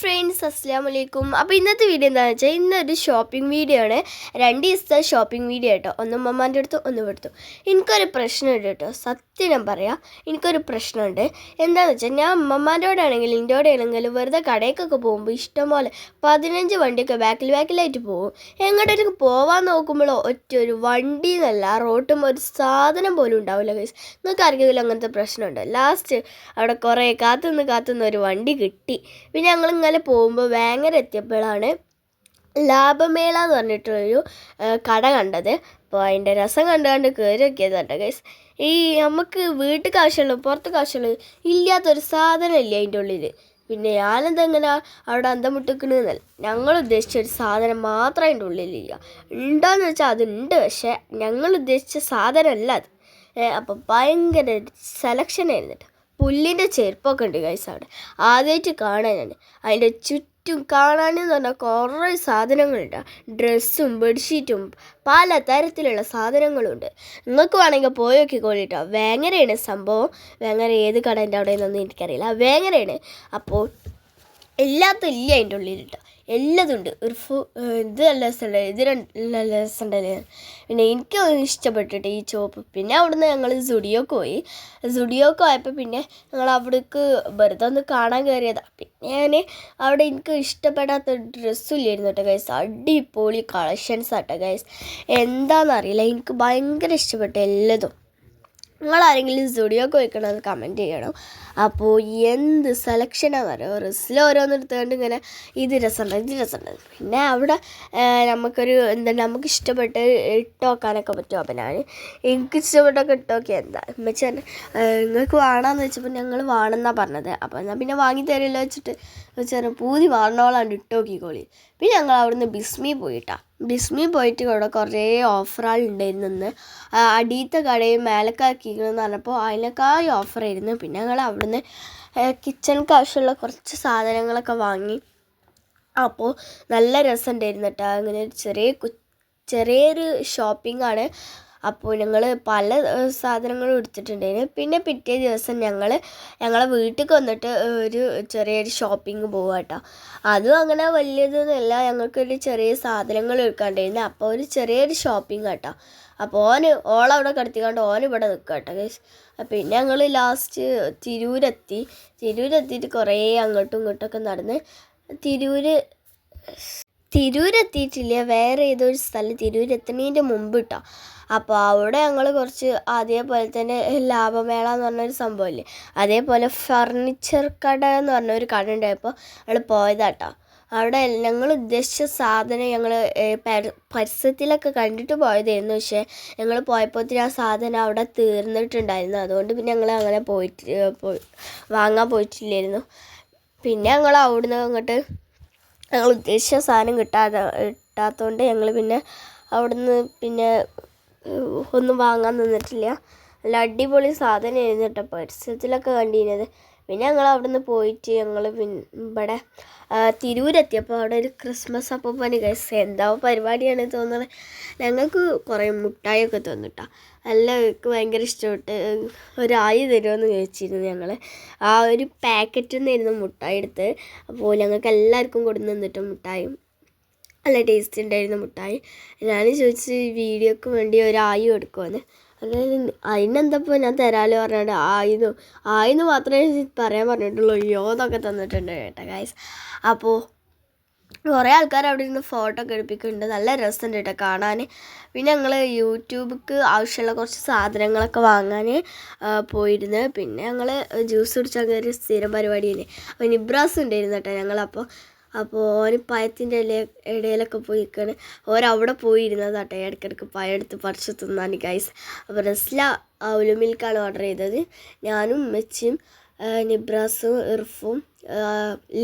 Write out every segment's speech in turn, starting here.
Friends അസ്സാം വലൈക്കും അപ്പോൾ ഇന്നത്തെ വീഡിയോ എന്താണെന്ന് വെച്ചാൽ ഇന്നൊരു ഷോപ്പിംഗ് വീഡിയോ ആണ്. രണ്ട് ദിവസത്തെ ഷോപ്പിംഗ് വീഡിയോ കേട്ടോ ഒന്ന് മമ്മാന്റെ അടുത്ത് ഒന്ന് കൊടുത്തു എനിക്കൊരു പ്രശ്നമുണ്ട് കേട്ടോ. സത്യം ഞാൻ പറയാം. എനിക്കൊരു പ്രശ്നമുണ്ട്. എന്താണെന്ന് വെച്ചാൽ ഞാൻ കൂടെ ആണെങ്കിലും വെറുതെ കടയിലേക്കൊക്കെ പോകുമ്പോൾ ഇഷ്ടംപോലെ പതിനഞ്ച് വണ്ടിയൊക്കെ ബാക്കിൽ ബാക്കിലായിട്ട് പോകും. എങ്ങോട്ടേക്ക് പോവാൻ നോക്കുമ്പോഴോ ഒറ്റ ഒരു വണ്ടി എന്നല്ല റോട്ടും ഒരു സാധനം പോലും ഉണ്ടാവില്ല ഗൈസ് നിങ്ങൾക്ക് ആർക്കെങ്കിലും അങ്ങനത്തെ പ്രശ്നമുണ്ട്? ലാസ്റ്റ് അവിടെ കുറേ കാത്തുനിന്ന് കാത്തുനിന്ന് ഒരു വണ്ടി കിട്ടി. പിന്നെ ഞങ്ങൾ ഇങ്ങനെ പോകുമ്പോൾ വേങ്ങര എത്തിയപ്പോഴാണ് ലാഭമേള എന്ന് പറഞ്ഞിട്ടൊരു കട കണ്ടത്. അപ്പോൾ അതിന്റെ രസം കണ്ട് കണ്ട് കയറി നോക്കിയത് ഗൈസ് ഈ നമുക്ക് വീട്ടിൽ ആവശ്യമുള്ളൂ പുറത്തേക്ക് ആവശ്യമുള്ളൂ ഇല്ലാത്തൊരു സാധനം ഇല്ല അതിന്റെ ഉള്ളിൽ പിന്നെ ഞാനെന്തെങ്ങനെ അവിടെ അന്തം മുട്ടിക്കണെന്നല്ല ഞങ്ങൾ ഉദ്ദേശിച്ച ഒരു സാധനം മാത്രം അതിന്റെ ഉള്ളിലില്ല. ഉണ്ടോയെന്ന് വെച്ചാൽ അതുണ്ട് പക്ഷേ ഞങ്ങൾ ഉദ്ദേശിച്ച സാധനമല്ല അത്. അപ്പോൾ ഭയങ്കര സെലക്ഷൻ ആയിരുന്നു പുല്ലിന്റെ ചെരുപ്പൊക്കെ ഉണ്ട് ഗൈസ് അവിടെ. ആദ്യമായിട്ട് കാണാനാണ് അതിന്റെ ചുറ്റും കാണാനെന്ന് പറഞ്ഞാൽ കുറേ സാധനങ്ങളുണ്ട്. ഡ്രസ്സും ബെഡ്ഷീറ്റും പല തരത്തിലുള്ള സാധനങ്ങളുണ്ട്. നിങ്ങൾക്ക് വേണമെങ്കിൽ പോയി നോക്കിക്കോളിട്ടോ വേങ്ങരയാണ് സംഭവം. വേങ്ങര ഏത് കടേന്റെ അവിടെ നിന്നൊന്നും എനിക്കറിയില്ല. വേങ്ങരയാണ്. അപ്പോൾ എല്ലാത്തും ഇല്ല അതിന്റെ ഉള്ളിൽ കേട്ടോ എല്ലാതും ഉണ്ട് ഒരു ഫു ഇത് നല്ല രസമുണ്ട്. ഇത് രണ്ട് നല്ല രസമുണ്ടല്ലേ പിന്നെ എനിക്ക് ഇഷ്ടപ്പെട്ടിട്ട് ഈ ചോപ്പ് പിന്നെ അവിടുന്ന് ഞങ്ങൾ സുഡിയോക്ക് പോയി. സുഡിയോക്ക് പോയപ്പോൾ പിന്നെ ഞങ്ങൾ അവിടേക്ക് വെറുതെ ഒന്ന് കാണാൻ കയറിയതാണ് പിന്നെ ഞാൻ അവിടെ എനിക്ക് ഇഷ്ടപ്പെടാത്ത ഡ്രസ്സും ഇല്ലായിരുന്നു കേട്ടോ ഗൈസ് അടിപൊളി കളക്ഷൻസ് ആട്ടോ ഗൈസ് എന്താണെന്നറിയില്ല എനിക്ക് ഭയങ്കര ഇഷ്ടപ്പെട്ടു എല്ലാതും. നിങ്ങൾ ആരെങ്കിലും സ്റ്റുഡിയോക്ക് വയ്ക്കണമെന്ന് കമന്റ് ചെയ്യണം. അപ്പോൾ എന്ത് സെലക്ഷനാണ് പറയുക റിസ്റ്റിൽ ഓരോന്ന് എടുത്തുകൊണ്ട് ഇങ്ങനെ ഇത് രസമുണ്ട് ഇത് രസമുണ്ട്. പിന്നെ അവിടെ നമുക്കൊരു എന്താ നമുക്ക് ഇഷ്ടപ്പെട്ട് ഇട്ട് നോക്കാനൊക്കെ പറ്റും. അപ്പം ഞാൻ എനിക്ക് ഇഷ്ടപ്പെട്ടൊക്കെ ഇട്ട് നോക്കിയാൽ എന്താ? വെച്ചാൽ നിങ്ങൾക്ക് വേണമെന്ന് വെച്ചപ്പോൾ ഞങ്ങൾ വേണമെന്നാണ് പറഞ്ഞത്. അപ്പോൾ എന്നാൽ പിന്നെ വാങ്ങി തരില്ല വെച്ചിട്ട്. വെച്ചാൽ പൂതി വാങ്ങണോളാണ്ട് ഇട്ടോക്കി നോക്കിക്കോളി. പിന്നെ ഞങ്ങൾ അവിടുന്ന് ബിസ്മി പോയിട്ടാ. ബിസ്മി പോയിട്ട് ഇവിടെ കുറേ ഇന്ന് ആ, അടിയത്തെ കടയും മേലക്കാക്കിക്കണമെന്ന് പറഞ്ഞപ്പോൾ അതിനേക്കായി ഓഫറായിരുന്നു പിന്നെ ഞങ്ങൾ അവിടുന്ന് കിച്ചണിക്ക് ആവശ്യമുള്ള കുറച്ച് സാധനങ്ങളൊക്കെ വാങ്ങി. അപ്പോൾ നല്ല രസമുണ്ടായിരുന്നു കേട്ടോ. അങ്ങനെ ഒരു ചെറിയ ചെറിയൊരു ഷോപ്പിംഗ് ആണ്. അപ്പോൾ ഞങ്ങൾ പല സാധനങ്ങളും എടുത്തിട്ടുണ്ടായിരുന്നു. പിന്നെ പിറ്റേ ദിവസം ഞങ്ങൾ ഞങ്ങളെ വീട്ടിൽ വന്നിട്ട് ഒരു ചെറിയൊരു ഷോപ്പിംഗ് പോവുക കേട്ടോ അതും അങ്ങനെ വലിയതൊന്നുമല്ല ഞങ്ങൾക്കൊരു ചെറിയ സാധനങ്ങൾ എടുക്കാണ്ടായിരുന്നു. അപ്പോൾ ഒരു ചെറിയൊരു ഷോപ്പിംഗ് കേട്ടോ അപ്പോൾ ഓന് ഓളവിടെ കിടത്തിക്കാണ്ട് ഓൻ ഇവിടെ നിൽക്കുക കേട്ടോ ഗൈസ് പിന്നെ ഞങ്ങൾ ലാസ്റ്റ് തിരൂരെത്തി. തിരൂരെത്തിയിട്ട് കുറേ അങ്ങോട്ടും ഇങ്ങോട്ടൊക്കെ നടന്ന് തിരൂര് തിരൂരെത്തിയിട്ടില്ല വേറെ ഏതോ ഒരു സ്ഥലം. തിരൂരെത്തുന്നതിന്റെ മുമ്പ് കേട്ടോ അപ്പോൾ അവിടെ ഞങ്ങൾ കുറച്ച് അതേപോലെ തന്നെ ലാഭമേള എന്ന് പറഞ്ഞൊരു സംഭവമില്ലേ അതേപോലെ ഫർണിച്ചർ കട എന്ന് പറഞ്ഞൊരു കട ഉണ്ടായപ്പോൾ ഞങ്ങൾ പോയതാട്ടോ അവിടെ ഞങ്ങൾ ഉദ്ദേശിച്ച സാധനം ഞങ്ങൾ പരസ്യത്തിലൊക്കെ കണ്ടിട്ട് പോയതായിരുന്നു. പക്ഷേ ഞങ്ങൾ പോയപ്പോഴത്തേന് ആ സാധനം അവിടെ തീർന്നിട്ടുണ്ടായിരുന്നു. അതുകൊണ്ട് പിന്നെ ഞങ്ങൾ അങ്ങനെ പോയിട്ട് പോയി വാങ്ങാൻ പോയിട്ടില്ലായിരുന്നു. പിന്നെ ഞങ്ങൾ അവിടുന്ന് അങ്ങോട്ട് ഞങ്ങൾ ഉദ്ദേശിച്ച സാധനം കിട്ടാതെ കിട്ടാത്തതുകൊണ്ട് ഞങ്ങൾ പിന്നെ അവിടുന്ന് പിന്നെ ഒന്നും വാങ്ങാൻ നിന്നിട്ടില്ല. നല്ല അടിപൊളി സാധനമായിരുന്നു കേട്ടോ പരസ്യത്തിലൊക്കെ കണ്ടിരുന്നത്. പിന്നെ ഞങ്ങൾ അവിടുന്ന് പോയിട്ട് ഞങ്ങൾ ഇവിടെ തിരൂരെത്തിയപ്പോൾ അവിടെ ഒരു ക്രിസ്മസ് അപ്പം പനി കഴിച്ചത് എന്താ പരിപാടിയാണ് തോന്നുന്നത് ഞങ്ങൾക്ക് കുറേ മുട്ടായൊക്കെ തന്നിട്ടാ നല്ല എനിക്ക് ഭയങ്കര ഇഷ്ടപ്പെട്ട് ഒരായി തരുമെന്ന് ചോദിച്ചിരുന്നു ഞങ്ങൾ ആ ഒരു പാക്കറ്റിൽ നിന്നായിരുന്നു മുട്ടായി എടുത്ത് അപ്പോൾ ഞങ്ങൾക്ക് എല്ലാവർക്കും കൊടുന്ന് തന്നിട്ട് മുട്ടായും. നല്ല ടേസ്റ്റ് ഉണ്ടായിരുന്നു മുട്ടായി. ഞാൻ ചോദിച്ചു വീഡിയോക്ക് വേണ്ടി ഒരു ആയി കൊടുക്കുമെന്ന് അതായത് അതിനെന്തപ്പോൾ ഞാൻ തരാമല്ലോ പറഞ്ഞിട്ട് ആയിന്ന് ആയിന്ന് മാത്രമേ പറയാൻ പറഞ്ഞിട്ടുള്ളൂ. അയ്യോ എന്നൊക്കെ തന്നിട്ടുണ്ട് കേട്ടോ ഗായ്സ് അപ്പോൾ കുറേ ആൾക്കാർ അവിടെ ഇരുന്ന് ഫോട്ടോ ഒക്കെ എടുപ്പിക്കുന്നുണ്ട്. നല്ല രസമുണ്ട് കേട്ടോ കാണാൻ പിന്നെ ഞങ്ങൾ യൂട്യൂബിക്ക് ആവശ്യമുള്ള കുറച്ച് സാധനങ്ങളൊക്കെ വാങ്ങാൻ പോയിരുന്നു. പിന്നെ ഞങ്ങൾ ജ്യൂസ് കുടിച്ചാൽ ഒരു സ്ഥിരം പരിപാടിയില്ലേ അപ്പോൾ നിബ്രാസ് ഉണ്ടായിരുന്നു കേട്ടോ ഞങ്ങളപ്പോൾ അപ്പോൾ ഓന് പഴത്തിന്റെ ഇല ഇടയിലൊക്കെ പോയി നിൽക്കുകയാണ് ഓരവിടെ പോയിരുന്നതാട്ടെ ഇടയ്ക്കിടയ്ക്ക് പഴം എടുത്ത് പറിച്ച് തിന്നാൻ ഗൈസ് അപ്പോൾ റസ്ല ഉലുമിൽക്കാണ് ഓർഡർ ചെയ്തത്. ഞാനും ഉമ്മച്ചിയും ആ, നിബ്രാസും ഇർഫും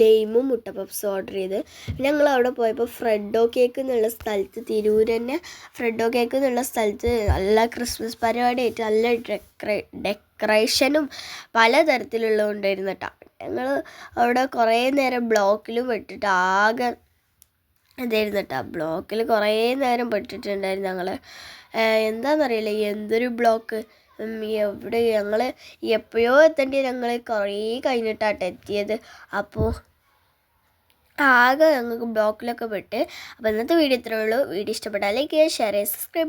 ലെയിമും മുട്ട പപ്സും ഓർഡർ ചെയ്ത്. ഞങ്ങൾ അവിടെ പോയപ്പോൾ ഫ്രെഡോ കേക്ക് എന്നുള്ള സ്ഥലത്ത് തിരൂർ തന്നെ ഫ്രെഡോ കേക്ക് എന്നുള്ള സ്ഥലത്ത് നല്ല ക്രിസ്മസ് പരിപാടിയായിട്ട് നല്ല ഡെക്കറേ ഡെക്കറേഷനും പലതരത്തിലുള്ള ഉണ്ടായിരുന്നു കേട്ടോ ഞങ്ങൾ അവിടെ കുറേ നേരം ബ്ലോക്കിൽ പെട്ടിട്ട് ആകെ ഇതായിരുന്നു കേട്ടോ ബ്ലോക്കിൽ കുറേ നേരം പെട്ടിട്ടുണ്ടായിരുന്നു ഞങ്ങൾ എന്താണെന്നറിയില്ല എന്തൊരു ബ്ലോക്ക്? എവിടെ ഞങ്ങൾ എപ്പോഴോ എത്തേണ്ടി ഞങ്ങൾ കുറേ കഴിഞ്ഞിട്ടാട്ടോ എത്തിയത്. അപ്പോൾ ആകെ ഞങ്ങൾക്ക് ബ്ലോക്കിലൊക്കെ പെട്ട്. അപ്പോൾ ഇന്നത്തെ വീഡിയോ ഇത്രയേ ഉള്ളൂ. വീഡിയോ ഇഷ്ടപ്പെട്ടാൽ ലൈക്ക് ചെയ്യുക ഷെയർ ചെയ്യുക സബ്സ്ക്രൈബ്